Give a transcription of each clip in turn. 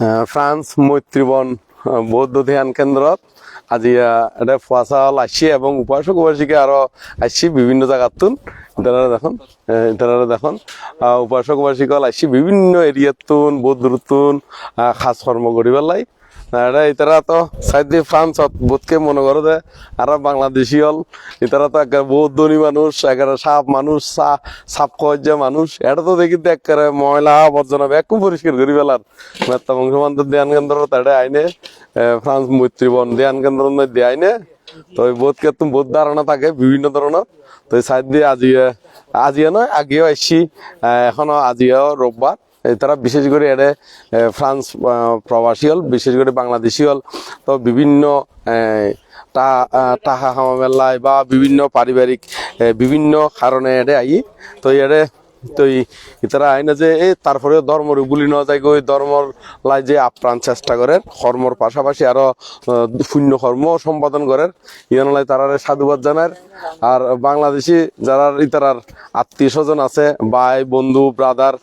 আহ, France মৈত্ৰীবন বৌদ্ধ ধ্যান কেন্দ্ৰত আজি এটা ফুৱা চাউল এবং উপাসক উপাসিকা আরও আসছি বিভিন্ন দেখুন আহ, ইতারা দেখুন আহ, উপাসক উপাসিকল আসছি বিভিন্ন এরিয়াতুন বৌদ্ধতুন খাস কর্ম করি পেলাই এটা ইতারা তো সাইডে ফ্রান্সত বোধকে মনে করো যে আর বাংলাদেশি হল। ইতারা তো একেবারে বহুত ধনী মানুষ, একেবারে সাপ মানুষ সাপ খোঁজা মানুষ। এটা তো দেখি একেবারে ময়লা, আবর্জনা ব্যাগ পরিষ্কার করি পেলার মেত্তা বংশবন্ধ ধ্যান কেন্দ্র তাড়ে আইনে ফ্রান্স মৈত্রীবন ধ্যান কেন্দ্র মধ্যে আইনে। তো বোধকে তুমি বোধ ধারণা থাকে, বিভিন্ন ধরনের তো সাইড দিয়ে আজিয়ে আজিয়ে নয় আগেও আসছি এখনও আজিও রোববার। তারা বিশেষ করে এটা ফ্রান্স প্রবাসী হল, বিশেষ করে বাংলাদেশি হল। তো বিভিন্ন টাহা টাকা বা বিভিন্ন পারিবারিক বিভিন্ন কারণে এটা আই। তো এড়ে তো ইতারা আইনে যে এই তারপরে ধর্মর বুলি ন যায় ওই ধর্মর লাই যে আপ্রাণ চেষ্টা করে কর্মর পাশাপাশি আরও শূন্য কর্ম সম্পাদন করে ইয়ানলাই তারারে সাধুবাদ জানার আর বাংলাদেশি যারা ইতারার আত্মীয় স্বজন আছে, ভাই, বন্ধু, ব্রাদার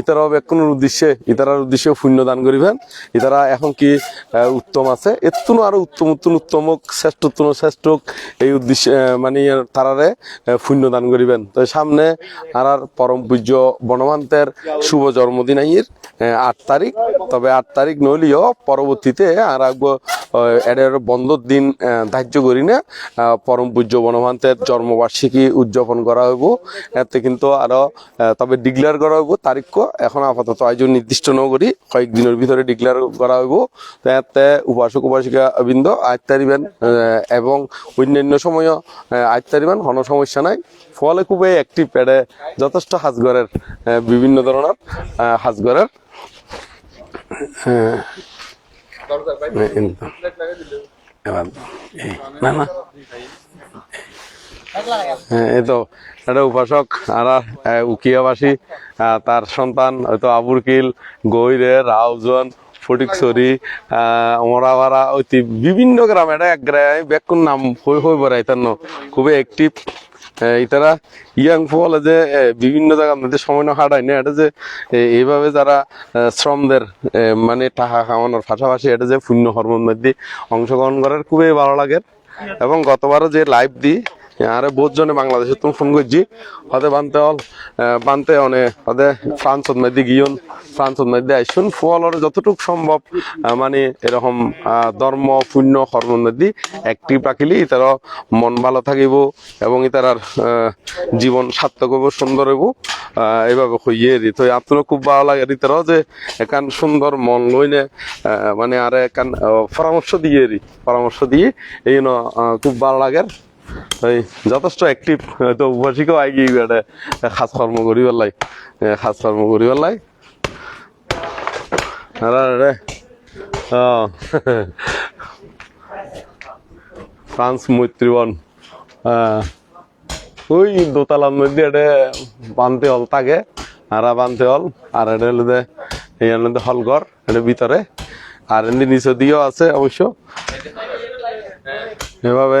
ইতারাও কোনো উদ্দেশ্যে, ইতারার উদ্দেশ্যে শূন্য দান করিবেন। ইতারা এখন কি উত্তম আছে? এতুন আরও উত্তম উত্তম উত্তম শ্রেষ্ঠ উত্তম শ্রেষ্ঠ এই উদ্দেশ্যে মানে তারারে শূন্য দান করিবেন। তো সামনে আর আর পরম পূজ্য বনমান্তের শুভ জন্মদিন আইয়ের আট তারিখ। তবে আট তারিখ নইলেও পরবর্তীতে আর আগব এদের বন্ধর দিন ধার্য করি না। পরম পূজ্য বনমান্তের জন্মবার্ষিকী উদযাপন করা হইব। এতে কিন্তু আরও তবে ডিক্লেয়ার করা হইব তারিখ এখন আপাতত আয়োজন নির্দিষ্ট ন করি কয়েকদিনের ভিতরে ডিক্লেয়ার করা হইব। এতে উপাসক, উপাসিকা বৃন্দ আজ তারিবেন এবং অন্যান্য সময়ও আজ তারিবেন কোনো সমস্যা নাই। ফলে খুবই একটি প্যাডে যথেষ্ট হাজগরের বিভিন্ন ধরনের হাজগরের না না। হ্যাঁ, উপাসক আর উকিয়াবাসী তার সন্তান হয়তো আবুরকিল গৈরে রাউজন ফটিকছড়ি মরাবাড়া ঐতি বিভিন্ন গ্রাম এটা এক গ্রামে বেকুন নাম হই হই বেড়াই তার খুবই অ্যাক্টিভ ইতারা ইয়াং ফল যে বিভিন্ন জায়গা মধ্যে সময় না হাঁটায় না, এটা যে এইভাবে যারা শ্রমদের মানে টাকা খাওয়ানোর পাশাপাশি এটা যে, পুণ্য হরমোন মধ্যে অংশগ্রহণ করার খুবই ভালো লাগে। এবং গতবারও যে লাইভ দিই আরে বহুত জনে বাংলাদেশে তুমি ফোন করছি। হতে বানতে আহ, বানতে অনে হতে ফ্রান্সত মধ্যে গিয়ন ফ্রান্সত মধ্যে আইসুন। ফলর যতটুক সম্ভব মানে এরকম ধর্ম পুণ্য কর্মের মধ্যে অ্যাক্টিভ রাখিলে তার মন ভালো থাকিব এবং তার জীবন সার্থক হইব সুন্দর হইব। এইভাবে হইয়ে দি। তো আপনার খুব ভালো লাগে তার যে একান সুন্দর মন লইনে মানে আর একান পরামর্শ দিয়ে দি। পরামর্শ দিয়ে এই খুব ভালো লাগে এই যথেষ্ট অ্যাক্টিভ তো উপাসিকও এটা খাস কর্ম করি পেলাই খাস কর্ম করি পেলাই। ও ফ্রান্স মৈত্রীবন ওই দোতলার মধ্যে এটা বানতে হল থাকে আর বানতে হল। আর এটা হলো যে এই হলো হল ঘর এটা ভিতরে আর এমনি নিচে দিয়েও আছে অবশ্য এভাবে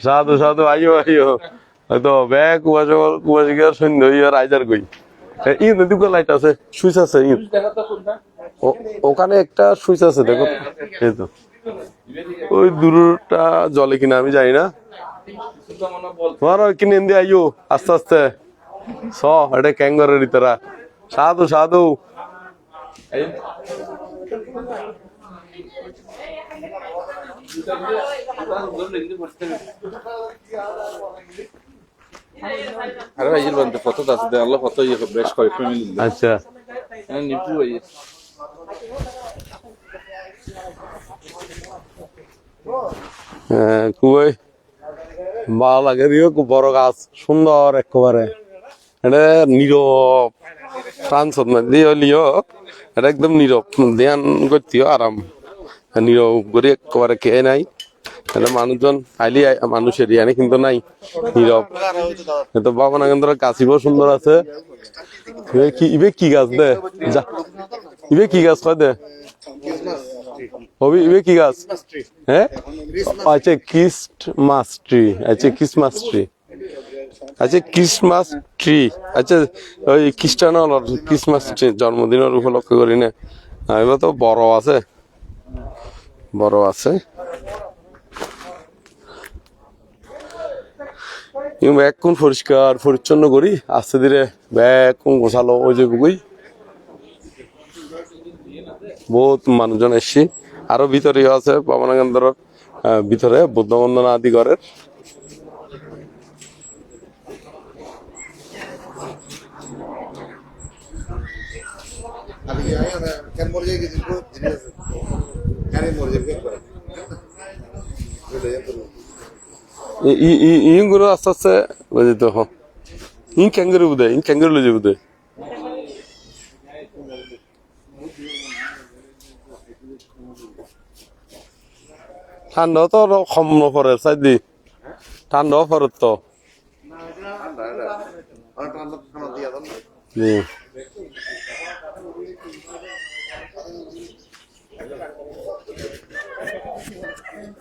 সাধু সাধু আইও আইও। হয়তো ব্যাগ কুয়াশা কুয়াশিকা সৈন্য ইয়ার আইজার গই। ই নদী লাইট আছে সুইচ আছে ই ও- ওখানে একটা সুইচ আছে দেখো। এই তো। ওই দূরটা জলে কিনা আমি জানি না। তোমার কিনে দিয়ে আইও। আস্তে আস্তে। স এটা ক্যাঙ্গরের ইতারা সাধু সাধু। আরে ভাই বলতে ফটো আছে আল্লাহ ফটো ইয়ে বেশ করে ফ্যামিলি আচ্ছা। হ্যাঁ নিপু ভাই। হ্যাঁ, খুবই ভালো লাগে দিও খুব বড় গাছ সুন্দর একেবারে। এটা নীরব। ফ্রান্সত না দিয়ে লিও। এটা একদম নীরব। ধ্যান করতেও আরাম। নীরব করে একেবারে কে নাই। এটা মানুষজন আইলি মানুষের ইয়ানে কিন্তু নাই। নীরব তো বাবা নাগেন্দ্র গাছিব সুন্দর আছে। ইবে কি গাছ দে? যা। ইবে কি গাছ কয় দে? হবি ইবে কি গাছ? হ্যাঁ আচ্ছা ক্রিস্টমাস ট্রি আচ্ছা ক্রিসমাস ট্রি আচ্ছা ক্রিসমাস ট্রি আচ্ছা ওই খ্রিস্টান ক্রিসমাস জন্মদিনের উপলক্ষ করি না এবার তো বড় আছে। বড় আছে। এখন পরিষ্কার, পরিচ্ছন্ন করি, আস্তে ধীরে ব্যাকুম গোছালো, ওই যে বুকুই। বহুত মানুষজন এসছি। আরও ভিতরে আছে, পাবনা কেন্দ্র ভিতরে বুদ্ধ বন্দনা আদি ঘরের। কেন ইগুলো আস্তে আস্তে বুঝি তো ইন ক্যাঙ্গারু বুদে ইন ক্যাঙ্গারু লজে বুদে ঠান্ডা তো কম নপরে সাইদি ঠান্ডাও পরে তো খানা দিয়ে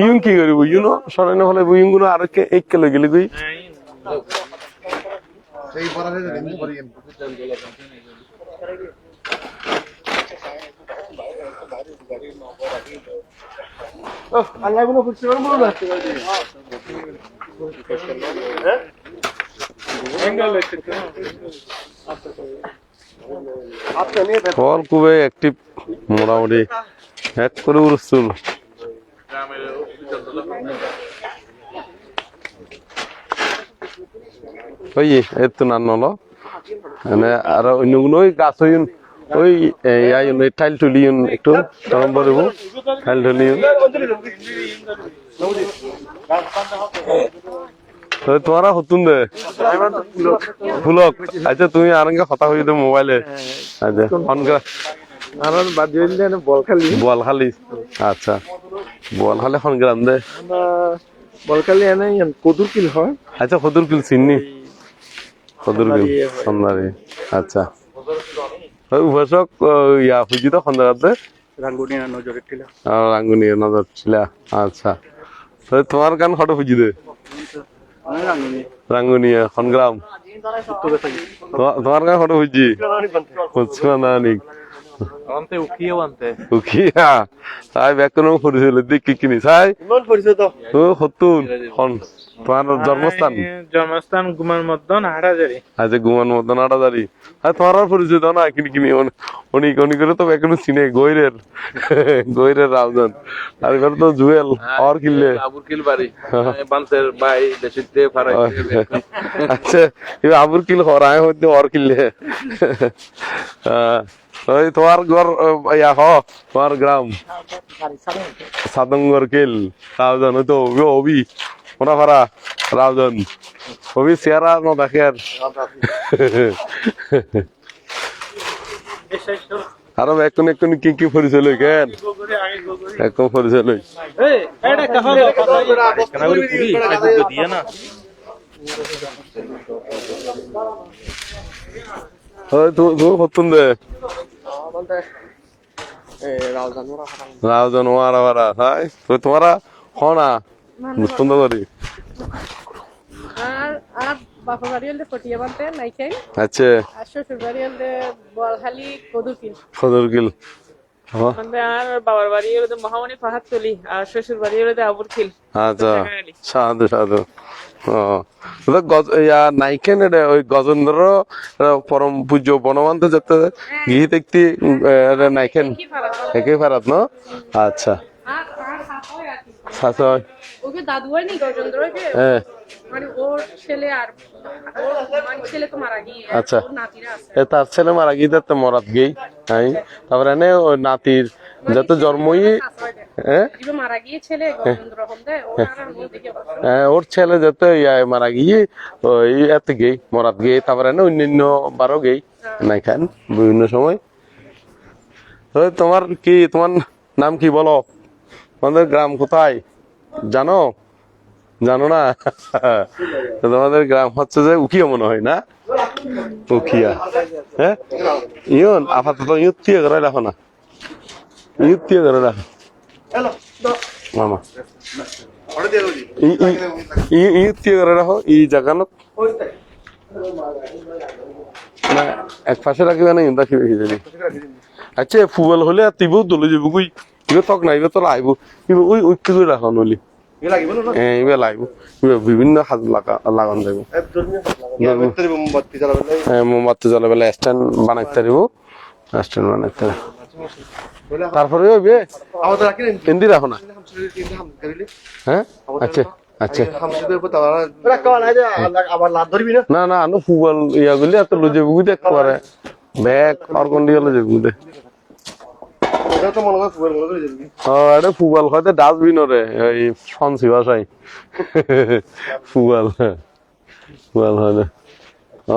ইউন কি করিব? ইউনো সরাই নহলে ইউনগুলো আর এক কেলে গেলে। গুই ফল খুবই অ্যাক্টিভ মোটামুটি। এক করে উড়ছিল ওই এত না নল মানে আর অন্যগুলো, ওই গাছ হইন, ওই ইয়াই ওই টাইল তুলিউন একটু গরম করব টাইল তুলিউন তো হতুন দে। ফুলক আচ্ছা তুমি আরঙ্গে হই দে মোবাইলে। আচ্ছা ফোন করা আমার বাদ দিয়ে বল খালি। বল খালি? আচ্ছা। বল খালি ফোন দে। এনে কদুর কিল হয়। আচ্ছা কিল চিননি। খদুর কিল সন্ধারি আচ্ছা। ওই উপসক ইয়া ফুজি তো সন্ধ্যাতে রাঙ্গুনিয়া নজরে ছিল আচ্ছা। তো তোমার গান ফটো ফুজি দে। রাঙ্গুনিয়া তোকে তোমার- গান ফটো ফুজি বুঝছ না তাই ব্যাকরণ ফুরিছিল দেখি কিনি চাই ইমান পরিচিত ও হতুন খন তোমার জন্মস্থান? জন্মস্থান গুমান মদন হাড়াজারি আজ গুমান মতন আটাদারি আর তোমার আর পরিচিত না কিনি কিনি। উনি উনি করে তো এখনও চিনে গৈরের। গৈরের রাউজান আর এবার তো জুয়েল আর কিনলে। আবুর কিল বাড়ি। বান্তের বাই দেশিতে ফারাই আচ্ছা আবুর কিল হরায় হইতে আর কিনলে। ওই তোমার ঘর ইয়া হ তোমার গ্রাম। সাদঙ্গর কিল রাউজান ওই তো ওবি ওনা ফারা রাউজান ওবি সিয়ারা ন দেখে আর আরও এখন এখন কি কি পরিচয় লই কেন? এখন পরিচয় লই দিয়া না তো তো হতুন দে। রাউজান ওয়ারা ওয়ারা হাই তো তোমারা হনা মুস্তন্দ করি আর আর বাপা বাড়ি হলে ফটিয়া বানতে নাইখাই আচ্ছা আর শ্বশুর বাড়ি হলে বলখালি হ্যাঁ, মানে আর বাবার বাড়ি হলো যে মহামণি পাহাড়তলি আর শ্বশুর বাড়ি হলো যে আবুর খিল আচ্ছা সাধু সাধু নাইকেন এটা ওই গজেন্দ্র আহ, পরম পূজ্য বনমান্ত যেতে গিয়ে দেখতে উম, নাইকেন। একে ফেরাত ন? আচ্ছা। ওকে দাদু হ্যাঁ মানে ওর ছেলে আর মানে ছেলে তো মারা গিয়ে আচ্ছা। তার ছেলে মারা গিয়ে তো মরাত গেই তারপরে এনে ওই নাতির যত জন্মই হ্যাঁ? ওর আমি দেখে হ্যাঁ, ওর ছেলে যত মারা গিয়ে ওই এত গেই মরাত গেই তারপরে এনে অন্যান্য বারো গেই নাই খান বিভিন্ন সময়। তোমার কি তোমার নাম কি বলো? তোমাদের গ্রাম কোথায়? জানো? জানো না? তোমাদের গ্রাম হচ্ছে যে উকিয়া মনে হয় না? উকিয়া। হ্যাঁ? ইয়ন আপাতত ইউত দিয়ে করে রাখো না। ইউত দিয়ে করে রাখো। মামা ই- করে রাখো জাগানত না এক পাশে রাখিবে না ইন্দা কি রেখে জানি আচ্ছা ফুটবল হলে আর দলে যাব কই ইবে তক নাই ইবে তোলা আইব ইবে ওই ঐক্য করে রাখো নলি এ লাগিব ইবে লাইব ইবে বিভিন্ন হাত লাগা লাগান ইয়া মোমবাতি জ্বালাবেন মোমবাতি জ্বলে বেলা স্ট্যান্ড বানাইতে দিব স্ট্যান্ড বানাইতে তারপরে রাখেন হিন্দি রাখো না? হামসুদের তিনটা হাম করিলে হ্যাঁ? আচ্ছা আচ্ছা। রাখা ধরবি না? আনো এত লজে ব্যাগ আর কোন লজে হয় হয়তো ডাস্টবিন রে এই ভাষায় হয়। ও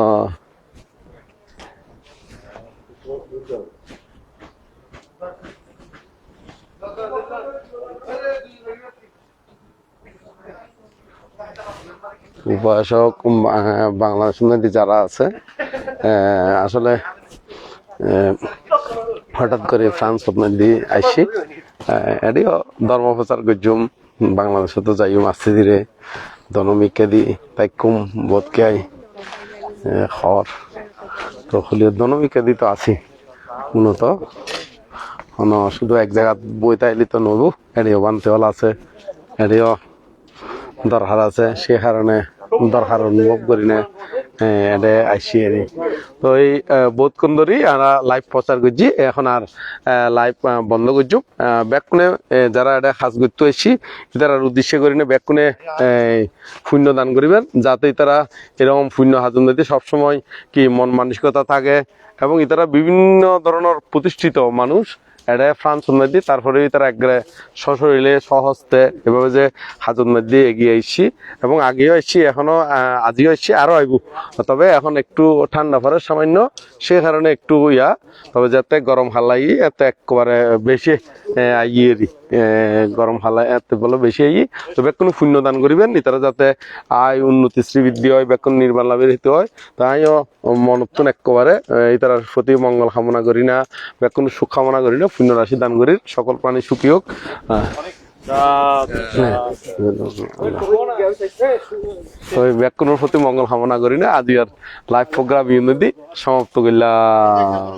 উপাসক বা- বাংলাদেশ নদী যারা আছে আসলে হঠাৎ করে ফ্রান্স নদী আইসি। এটিও ধর্ম প্রচার করছুম বাংলাদেশে তো যাইও মাসে ধীরে দনমিকে দি তাইকুম বোধকে আই খর। তো হলিও দনমিকে দি তো আছি অন, শুধু এক জায়গাত বই তাইলি তো নবু এটিও বানতে আছে এটিও দরকার আছে, সে কারণে দরকার অনুভব করি না এডে আইসি এরি তো এই বোধ কন্দরি আমরা লাইভ প্রচার করছি, এখন আর লাইভ বন্ধ করছু। ব্যাকুনে যারা এটা সাজ করতে এসছি তারা উদ্দেশ্য করি না ব্যাকুনে শূন্য দান করিবেন, যাতে তারা এরকম শূন্য হাজন দিতে সবসময় কি মন মানসিকতা থাকে, এবং ইতারা বিভিন্ন ধরনের প্রতিষ্ঠিত মানুষ এটা ফ্রান্স উন্নতি তারপরে তারা একবারে সশরীরে, সহস্তে এভাবে যে হাজত মধ্যে এগিয়ে আসছি এবং আগেও আসছি এখনও আজিও আসছি আরও আইব। তবে এখন একটু ঠান্ডা পরে সামান্য, সে কারণে একটু ইয়া, তবে যাতে গরম হালাই এত একবারে বেশি আইয়েরি গরম হালাই এত বলে বেশি আই তো বেকুন শূন্য দান করিবেন নি, তারা যাতে আয় উন্নতি শ্রীবৃদ্ধি হয় বেকুন নির্মাণ লাভের হিতে হয়, তাইও মনত্তন একেবারে, এই তার প্রতি মঙ্গল কামনা করি না বেকুন সুখ কামনা করি না। পুণ্য রাশি দান করি সকল প্রাণী সুখী হোক। ব্যাকুনের প্রতি মঙ্গল কামনা করি না আজ আর লাইভ প্রোগ্রাম ইউনিটি সমাপ্ত করলাম।